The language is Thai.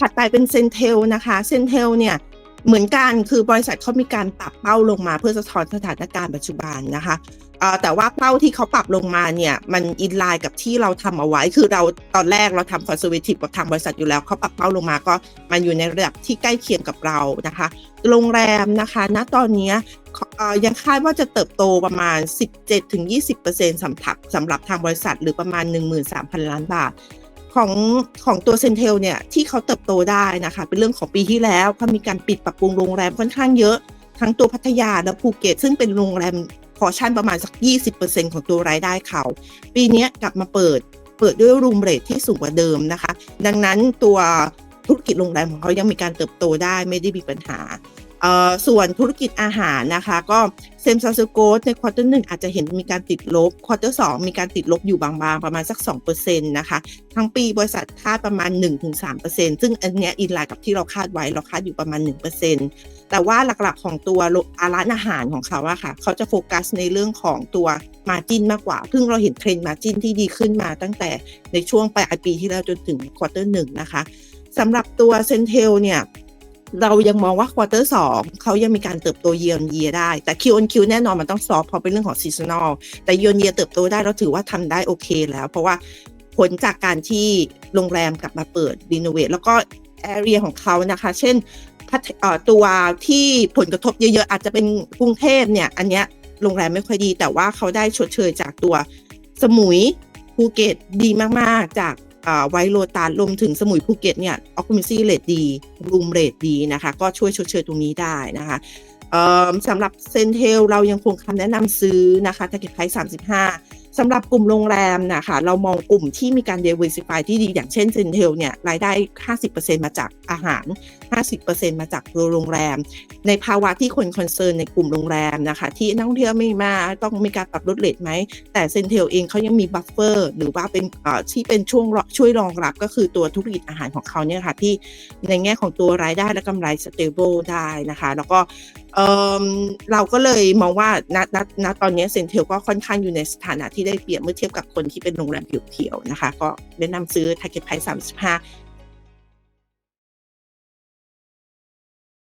ถัดไปเป็นเซนเทลนะคะเซนเทลเนี่ยเหมือนกันคือบริษัทเขามีการปรับเป้าลงมาเพื่อสะท้อนสถานการณ์ปัจจุบันนะคะแต่ว่าเป้าที่เขาปรับลงมาเนี่ยมันอินไลน์กับที่เราทำเอาไว้ คือเราตอนแรกเราทำคอนเซอร์เวทีฟกับทางบริษัทอยู่แล้วเขาปรับเป้าลงมาก็มันอยู่ในระดับที่ใกล้เคียงกับเรานะคะ โรงแรมนะคะณตอนนี้ยังคาดว่าจะเติบโตประมาณ 17-20%สำหรับสำหรับทางบริษัทหรือประมาณ 13,000 ล้านบาท ของของตัวเซนเทลเนี่ยที่เขาเติบโตได้นะคะเป็นเรื่องของปีที่แล้วเขามีการปิดปรับปรุงโรงแรมค่อนข้างเยอะ ทั้งตัวพัทยาและภูเก็ต ซึ่งเป็นโรงแรมพอชั่นประมาณสัก 20%ของตัวรายได้เขา ปีนี้กลับมาเปิดเปิดด้วยรูมเรทที่สูงกว่าเดิมนะคะ ดังนั้นตัวธุรกิจโรงแรมของเขายังมีการเติบโตได้ไม่ได้มีปัญหา ส่วนธุรกิจอาหารนะคะ ก็เซมซาสโกสในควอเตอร์หนึ่งอาจจะเห็นมีการติดลบควอเตอร์สองมีการติดลบอยู่บางๆ ประมาณสัก 2%นะคะ ทั้งปีบริษัทคาดประมาณ 1-3%ซึ่งอันเนี้ยอินไลน์กับที่เราคาดไว้เราคาดอยู่ประมาณ 1%แต่ว่าหลักๆของตัวโรร้านอาหารของเขาอะค่ะเขาจะโฟกัสในเรื่องของตัวมาจินมากกว่าซึ่งเราเห็นเทรนด์มาจินที่ดีขึ้นมาตั้งแต่ในช่วงปลายปีที่แล้วจนถึงควอเตอร์หนึ่งนะคะสำหรับตัวเซนเทลเนี่ย เรายังมองว่าควอเตอร์สองเขายังมีการเติบโตเยียร์เยียได้ แต่ Q on Q แน่นอนมันต้องซอฟเพราะเป็นเรื่องของซีซันอลแต่เยียร์เยียเติบโตได้เราถือว่าทำได้โอเคแล้ว เพราะว่าผลจากการที่โรงแรมกลับมาเปิดรีโนเวทแล้วก็แอเรียของเขานะคะ เช่นตัวที่ผลกระทบเยอะๆ อาจจะเป็นกรุงเทพเนี่ย อันเนี้ยโรงแรมไม่ค่อยดี แต่ว่าเขาได้ชดเชยจากตัวสมุยภูเก็ตดีมากๆ จาก ไวโรตารรวมถึงสมุยภูเก็ตเนี่ยออคคูมิซี่เรทดีรูมเรทดีนะคะ ก็ช่วยชดเชยตรงนี้ได้นะคะสำหรับเซนเทลเรายังคงคำแนะนำซื้อนะคะท a r g e t price 35 สำหรับกลุ่มโรงแรมนะคะเรามองกลุ่มที่มีการ diversify ที่ดีอย่างเช่นเซนเทลเนี่ยรายได้ 50%มาจากอาหาร 50%มาจากโรงแรม ในภาวะที่คนคอนเซิร์นในกลุ่มโรงแรมนะคะที่นักท่องเที่ยวไม่มาต้องมีการปรับลดเลทไหม แต่เซนเทลเองเขายังมีบัฟเฟอร์หรือว่าเป็นที่เป็นช่วงช่วยรองรับก็คือตัวธุรกิจอาหารของเขาเนี่ยค่ะที่ในแง่ของตัวรายได้และกำไรสเตเบิลได้นะคะ แล้วก็ เเราก็เลยมองว่าณณณตอนนี้เซนเทลก็ค่อนข้างอยู่ในสถานะที่ได้เปรียบเมื่อเทียบกับคนที่เป็นโรงแรมเพียวๆนะคะ ก็แนะนำซื้อ Target Price 35